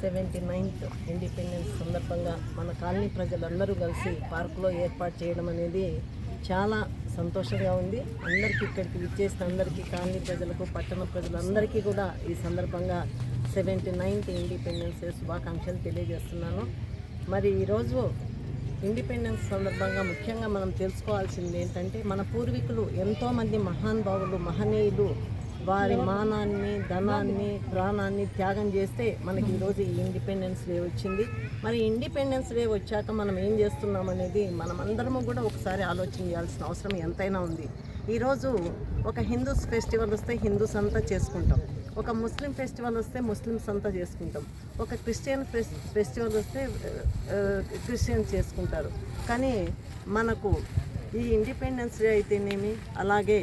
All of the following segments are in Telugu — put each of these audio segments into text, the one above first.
సెవెంటీ నైన్త్ ఇండిపెండెన్స్ సందర్భంగా మన కాలనీ ప్రజలందరూ కలిసి పార్కులో ఏర్పాటు చేయడం అనేది చాలా సంతోషంగా ఉంది. అందరికీ ఇక్కడికి విచ్చేసిన అందరికీ కాలనీ ప్రజలకు పట్టణ ప్రజలందరికీ కూడా ఈ సందర్భంగా సెవెంటీ నైన్త్ ఇండిపెండెన్స్ డే శుభాకాంక్షలు తెలియజేస్తున్నాను. మరి ఈరోజు ఇండిపెండెన్స్ సందర్భంగా ముఖ్యంగా మనం తెలుసుకోవాల్సింది ఏంటంటే మన పూర్వీకులు ఎంతోమంది మహానుభావులు మహనీయులు వారి మానాన్ని ధనాన్ని ప్రాణాన్ని త్యాగం చేస్తే మనకి ఈరోజు ఈ ఇండిపెండెన్స్ డే వచ్చింది. మరి ఇండిపెండెన్స్ డే వచ్చాక మనం ఏం చేస్తున్నాం అనేది మనం అందరము కూడా ఒకసారి ఆలోచన చేయాల్సిన అవసరం ఎంతైనా ఉంది. ఈరోజు ఒక హిందూస్ ఫెస్టివల్ వస్తే హిందూస్ అంతా చేసుకుంటాం. ఒక ముస్లిం ఫెస్టివల్ వస్తే ముస్లిమ్స్ అంతా చేసుకుంటాం. ఒక క్రిస్టియన్ ఫెస్ ఫెస్టివల్ వస్తే క్రిస్టియన్స్ చేసుకుంటారు. కానీ మనకు ఈ ఇండిపెండెన్స్ డే అయితేనేమి అలాగే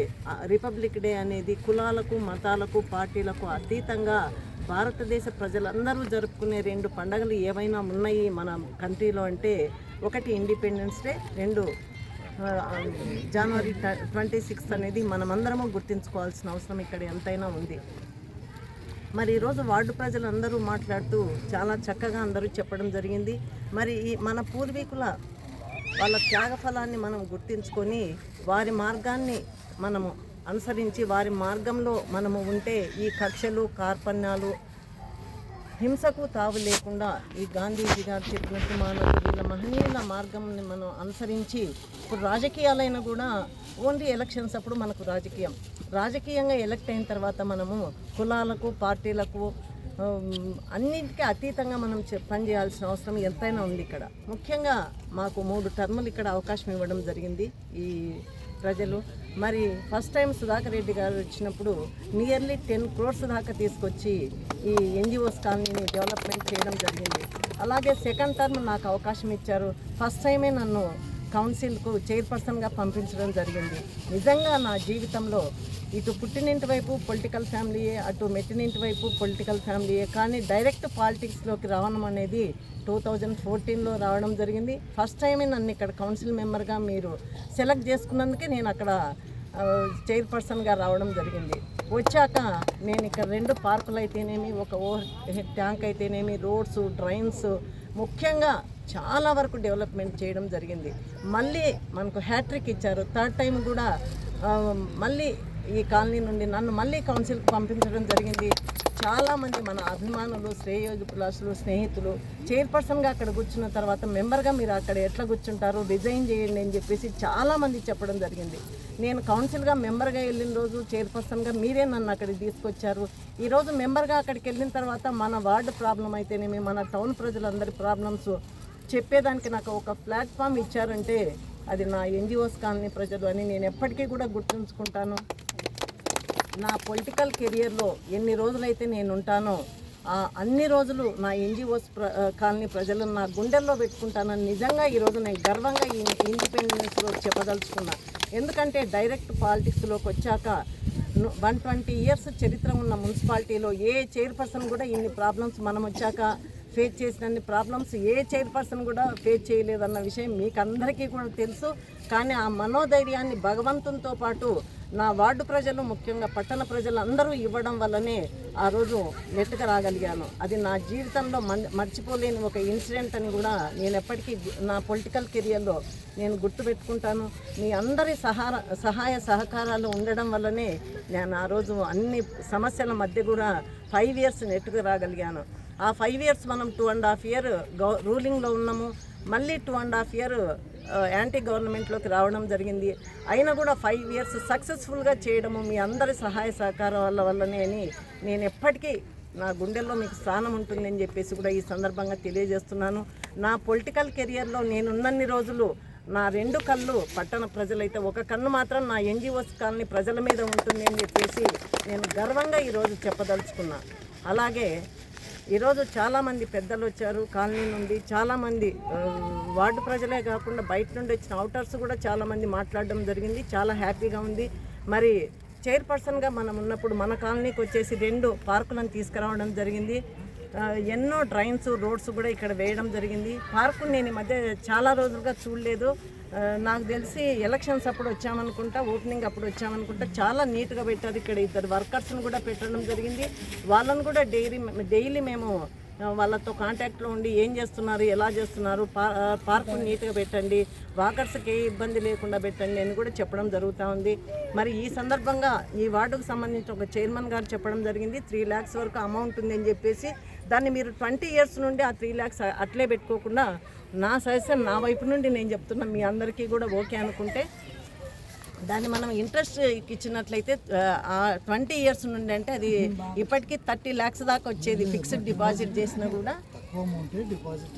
రిపబ్లిక్ డే అనేది కులాలకు మతాలకు పార్టీలకు అతీతంగా భారతదేశ ప్రజలందరూ జరుపుకునే రెండు పండుగలు ఏవైనా ఉన్నాయి మన కంట్రీలో అంటే ఒకటి ఇండిపెండెన్స్ డే రెండు జనవరి ట్వంటీ సిక్స్త్ అనేది మనమందరము గుర్తుంచుకోవాల్సిన అవసరం ఇక్కడ ఎంతైనా ఉంది. మరి ఈరోజు వార్డు ప్రజలందరూ మాట్లాడుతూ చాలా చక్కగా అందరూ చెప్పడం జరిగింది. మరి ఈ మన పూర్వీకుల వాళ్ళ త్యాగఫలాన్ని మనం గుర్తించుకొని వారి మార్గాన్ని మనము అనుసరించి వారి మార్గంలో మనము ఉంటే ఈ కక్షలు కార్పణ్యాలు హింసకు తావు లేకుండా ఈ గాంధీజీ గారు చెప్పినట్టు మానవులు వీళ్ళ మహనీయుల మార్గంని మనం అనుసరించి ఇప్పుడు రాజకీయాలైనా కూడా ఓన్లీ ఎలక్షన్స్ అప్పుడు మనకు రాజకీయం. రాజకీయంగా ఎలక్ట్ అయిన తర్వాత మనము కులాలకు పార్టీలకు Um, అన్నిటికీ అతీతంగా మనం పని చేయాల్సిన అవసరం ఎంతైనా ఉంది ఇక్కడ. ముఖ్యంగా మాకు మూడు టర్ములు ఇక్కడ అవకాశం ఇవ్వడం జరిగింది ఈ ప్రజలు. మరి ఫస్ట్ టైం సుధాకర్ రెడ్డి గారు వచ్చినప్పుడు నియర్లీ టెన్ క్రోర్స్ దాకా తీసుకొచ్చి ఈ ఎన్జిఓస్ కాలనీని డెవలప్మెంట్ చేయడం జరిగింది. అలాగే సెకండ్ టర్మ్ నాకు అవకాశం ఇచ్చారు. ఫస్ట్ టైమే నన్ను కౌన్సిల్కు చైర్పర్సన్గా పంపించడం జరిగింది. నిజంగా నా జీవితంలో ఇటు పుట్టినింటి వైపు పొలిటికల్ ఫ్యామిలీయే అటు మెట్టినింటి వైపు పొలిటికల్ ఫ్యామిలీయే కానీ డైరెక్ట్ పాలిటిక్స్లోకి రావడం అనేది టూ థౌజండ్ ఫోర్టీన్లో రావడం జరిగింది. ఫస్ట్ టైమే నన్ను ఇక్కడ కౌన్సిల్ మెంబర్గా మీరు సెలెక్ట్ చేసుకున్నందుకే నేను అక్కడ చైర్పర్సన్గా రావడం జరిగింది. వచ్చాక నేను ఇక్కడ రెండు పార్కులు అయితేనేమి ఒక ఓవర్ ట్యాంక్ అయితేనేమి రోడ్స్ డ్రైన్స్ ముఖ్యంగా చాలా వరకు డెవలప్మెంట్ చేయడం జరిగింది. మళ్ళీ మనకు హ్యాట్రిక్ ఇచ్చారు. థర్డ్ టైం కూడా మళ్ళీ ఈ కాలనీ నుండి నన్ను మళ్ళీ కౌన్సిల్కి పంపించడం జరిగింది. చాలామంది మన అభిమానులు శ్రేయోజులాసులు స్నేహితులు చైర్పర్సన్గా అక్కడ కూర్చున్న తర్వాత మెంబర్గా మీరు అక్కడ ఎట్లా కూర్చుంటారు రిజైన్ చేయండి అని చెప్పేసి చాలామంది చెప్పడం జరిగింది. నేను కౌన్సిల్గా మెంబర్గా వెళ్ళిన రోజు చైర్పర్సన్గా మీరే నన్ను అక్కడికి తీసుకొచ్చారు. ఈరోజు మెంబర్గా అక్కడికి వెళ్ళిన తర్వాత మన వార్డు ప్రాబ్లం అయితేనేమి మన టౌన్ ప్రజలందరి ప్రాబ్లమ్స్ చెప్పేదానికి నాకు ఒక ప్లాట్ఫామ్ ఇచ్చారంటే అది నా ఎన్జిఓస్ కాలనీ ప్రజలు అని నేను ఎప్పటికీ కూడా గుర్తుంచుకుంటాను. నా పొలిటికల్ కెరియర్లో ఎన్ని రోజులైతే నేను ఉంటానో అన్ని రోజులు నా ఎన్జిఓస్ ప్ర కాలనీ ప్రజలను నా గుండెల్లో పెట్టుకుంటానని నిజంగా ఈరోజు నేను గర్వంగా ఈ ఇండిపెండెన్స్లో చెప్పదలుచుకున్నా. ఎందుకంటే డైరెక్ట్ పాలిటిక్స్లోకి వచ్చాక వన్ ట్వంటీ ఇయర్స్ చరిత్ర ఉన్న మున్సిపాలిటీలో ఏ చైర్పర్సన్ కూడా ఇన్ని ప్రాబ్లమ్స్ మనం వచ్చాక ఫేస్ చేసినన్ని ప్రాబ్లమ్స్ ఏ చైర్పర్సన్ కూడా ఫేస్ చేయలేదన్న విషయం మీకు అందరికీ కూడా తెలుసు. కానీ ఆ మనోధైర్యాన్ని భగవంతునితో పాటు నా వార్డు ప్రజలు ముఖ్యంగా పట్టణ ప్రజలు అందరూ ఇవ్వడం వల్లనే ఆ రోజు నెట్టుకు రాగలిగాను. అది నా జీవితంలో మర్చిపోలేని ఒక ఇన్సిడెంట్ అని కూడా నేను ఎప్పటికీ నా పొలిటికల్ కెరియర్లో నేను గుర్తుపెట్టుకుంటాను మీ అందరి సహార సహాయ సహకారాలు ఉండడం వల్లనే నేను ఆ రోజు అన్ని సమస్యల మధ్య కూడా ఫైవ్ ఇయర్స్ నెట్టుకు రాగలిగాను. ఆ ఫైవ్ ఇయర్స్ మనం టూ అండ్ హాఫ్ ఇయర్ గవ రూలింగ్లో ఉన్నాము. మళ్ళీ two and half year anti గవర్నమెంట్లోకి రావడం జరిగింది. అయినా కూడా ఫైవ్ ఇయర్స్ సక్సెస్ఫుల్గా చేయడము మీ అందరి సహాయ సహకారాల వల్లనే అని నేను ఎప్పటికీ నా గుండెల్లో మీకు స్థానం ఉంటుందని చెప్పేసి కూడా ఈ సందర్భంగా తెలియజేస్తున్నాను. నా పొలిటికల్ కెరియర్లో నేనున్నన్ని రోజులు నా రెండు కళ్ళు పట్టణ ప్రజలైతే ఒక కన్ను మాత్రం నా ఎన్జిఓస్ కాలనీ ప్రజల మీద ఉంటుంది అని చెప్పేసి నేను గర్వంగా ఈరోజు చెప్పదలుచుకున్నా. అలాగే ఈరోజు చాలామంది పెద్దలు వచ్చారు కాలనీ నుండి చాలామంది వార్డు ప్రజలే కాకుండా బయట నుండి వచ్చిన అవుటర్స్ కూడా చాలామంది మాట్లాడడం జరిగింది. చాలా హ్యాపీగా ఉంది. మరి చైర్పర్సన్గా మనం ఉన్నప్పుడు మన కాలనీకి వచ్చేసి రెండు పార్కులను తీసుకురావడం జరిగింది. ఎన్నో డ్రైన్స్ రోడ్స్ కూడా ఇక్కడ వేయడం జరిగింది. పార్కు నేను ఈ మధ్య చాలా రోజులుగా చూడలేదు. నాకు తెలిసి ఎలక్షన్స్ అప్పుడు వచ్చామనుకుంటా ఓపెనింగ్ అప్పుడు వచ్చామనుకుంటా చాలా నీట్గా పెట్టారు ఇక్కడ ఇద్దరు వర్కర్స్ని కూడా పెట్టడం జరిగింది. వాళ్ళను కూడా డైలీ డైలీ మేము వాళ్ళతో కాంటాక్ట్లో ఉండి ఏం చేస్తున్నారు ఎలా చేస్తున్నారు పార్కు నీట్గా పెట్టండి వాకర్స్కి ఏ ఇబ్బంది లేకుండా పెట్టండి అని కూడా చెప్పడం జరుగుతూ ఉంది. మరి ఈ సందర్భంగా ఈ వార్డుకు సంబంధించి ఒక చైర్మన్ గారు చెప్పడం జరిగింది త్రీ ల్యాక్స్ వరకు అమౌంట్ ఉందని చెప్పేసి దాన్ని మీరు ట్వంటీ ఇయర్స్ నుండి ఆ త్రీ ల్యాక్స్ అట్లే పెట్టుకోకుండా నా సజెషన్ నా వైపు నుండి నేను చెప్తున్నా మీ అందరికీ కూడా ఓకే అనుకుంటే దాన్ని మనం ఇంట్రెస్ట్ ఇచ్చినట్లయితే ఆ ట్వంటీ ఇయర్స్ నుండి అంటే అది ఇప్పటికీ థర్టీ ల్యాక్స్ దాకా వచ్చేది. ఫిక్స్డ్ డిపాజిట్ చేసినా కూడా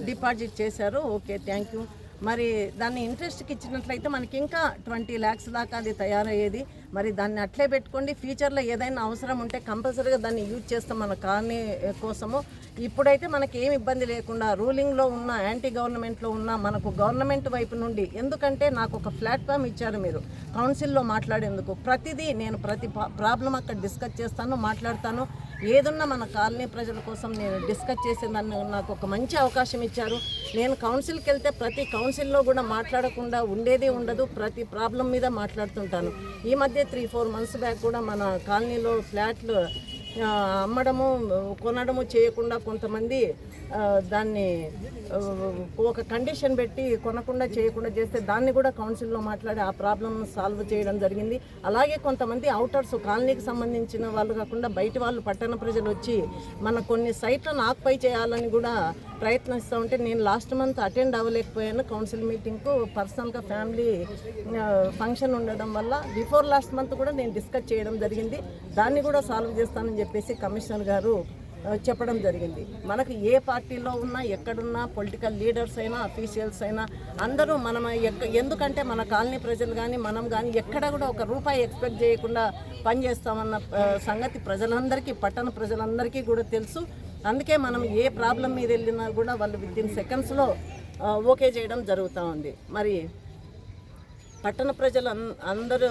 డిపాజిట్ చేశారు. Okay thank you. మరి దాన్ని ఇంట్రెస్ట్కి ఇచ్చినట్లయితే మనకి ఇంకా ట్వంటీ ల్యాక్స్ దాకా అది తయారయ్యేది. మరి దాన్ని అట్లే పెట్టుకోండి. ఫ్యూచర్లో ఏదైనా అవసరం ఉంటే కంపల్సరీగా దాన్ని యూజ్ చేస్తాం మన కాలనీ కోసము. ఇప్పుడైతే మనకి ఏమి ఇబ్బంది లేకుండా రూలింగ్లో ఉన్న యాంటీ గవర్నమెంట్లో ఉన్న మనకు గవర్నమెంట్ వైపు నుండి ఎందుకంటే నాకు ఒక ప్లాట్ఫామ్ ఇచ్చారు మీరు. కౌన్సిల్లో మాట్లాడేందుకు. ప్రతిదీ నేను ప్రతి ప్రాబ్లం అక్కడ డిస్కస్ చేస్తాను మాట్లాడతాను. ఏదున్నా మన కాలనీ ప్రజల కోసం నేను డిస్కస్ చేసే చేసేదాన్ని నాకు ఒక మంచి అవకాశం ఇచ్చారు. నేను కౌన్సిల్కి వెళ్తే ప్రతి కౌన్సిల్లో కూడా మాట్లాడకుండా ఉండేదే ఉండదు. ప్రతి ప్రాబ్లం మీద మాట్లాడుతుంటాను. ఈ మధ్య త్రీ ఫోర్ మంత్స్ బ్యాక్ కూడా మన కాలనీలో ఫ్లాట్లు అమ్మడము కొనడము చేయకుండా కొంతమంది దాన్ని ఒక కండిషన్ పెట్టి కొనకుండా చేయకుండా చేస్తే దాన్ని కూడా కౌన్సిల్లో మాట్లాడి ఆ ప్రాబ్లం సాల్వ్ చేయడం జరిగింది. అలాగే కొంతమంది అవుటర్స్ కాలనీకి సంబంధించిన వాళ్ళు కాకుండా బయట వాళ్ళు పట్టణ ప్రజలు వచ్చి మన కొన్ని సైట్లను ఆక్పై చేయాలని కూడా ప్రయత్నిస్తూ ఉంటే నేను లాస్ట్ మంత్ అటెండ్ అవ్వలేకపోయాను. కౌన్సిల్ మీటింగ్కు పర్సనల్గా ఫ్యామిలీ ఫంక్షన్ ఉండడం వల్ల బిఫోర్ లాస్ట్ మంత్ కూడా నేను డిస్కస్ చేయడం జరిగింది. దాన్ని కూడా సాల్వ్ చేస్తానని చెప్పేసి కమిషనర్ గారు చెప్పడం జరిగింది. మనకు ఏ పార్టీలో ఉన్నా ఎక్కడున్నా పొలిటికల్ లీడర్స్ అయినా అఫీషియల్స్ అయినా అందరూ మనం ఎక్క ఎందుకంటే మన కాలనీ ప్రజలు కానీ మనం కానీ ఎక్కడ కూడా ఒక రూపాయి ఎక్స్పెక్ట్ చేయకుండా పనిచేస్తామన్న సంగతి ప్రజలందరికీ పట్టణ ప్రజలందరికీ కూడా తెలుసు. అందుకే మనం ఏ ప్రాబ్లం మీద వెళ్ళినా కూడా వాళ్ళు విత్ ఇన్ సెకండ్స్లో ఓకే చేయడం జరుగుతూ ఉంది. మరి పట్టణ ప్రజలు అందరూ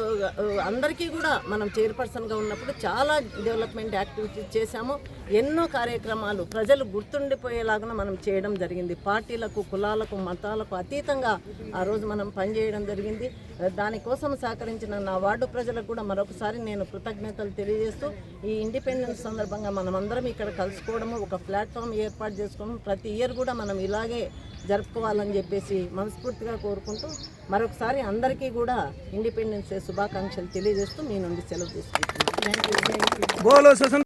అందరికీ కూడా మనం చైర్పర్సన్గా ఉన్నప్పుడు చాలా డెవలప్మెంట్ యాక్టివిటీస్ చేశాము. ఎన్నో కార్యక్రమాలు ప్రజలు గుర్తుండిపోయేలాగా మనం చేయడం జరిగింది. పార్టీలకు కులాలకు మతాలకు అతీతంగా ఆ రోజు మనం పనిచేయడం జరిగింది. దానికోసం సహకరించిన నా వార్డు ప్రజలకు కూడా మరొకసారి నేను కృతజ్ఞతలు తెలియజేస్తూ ఈ ఇండిపెండెన్స్ సందర్భంగా మనం అందరం ఇక్కడ కలుసుకోవడము ఒక ప్లాట్ఫామ్ ఏర్పాటు చేసుకోవడం ప్రతి ఇయర్ కూడా మనం ఇలాగే జరుపుకోవాలని చెప్పేసి మనస్ఫూర్తిగా కోరుకుంటూ మరొకసారి అందరికీ కూడా ఇండిపెండెన్స్ డే శుభాకాంక్షలు తెలియజేస్తూ మీ నుండి సెలవు తీసుకుంటున్నాను.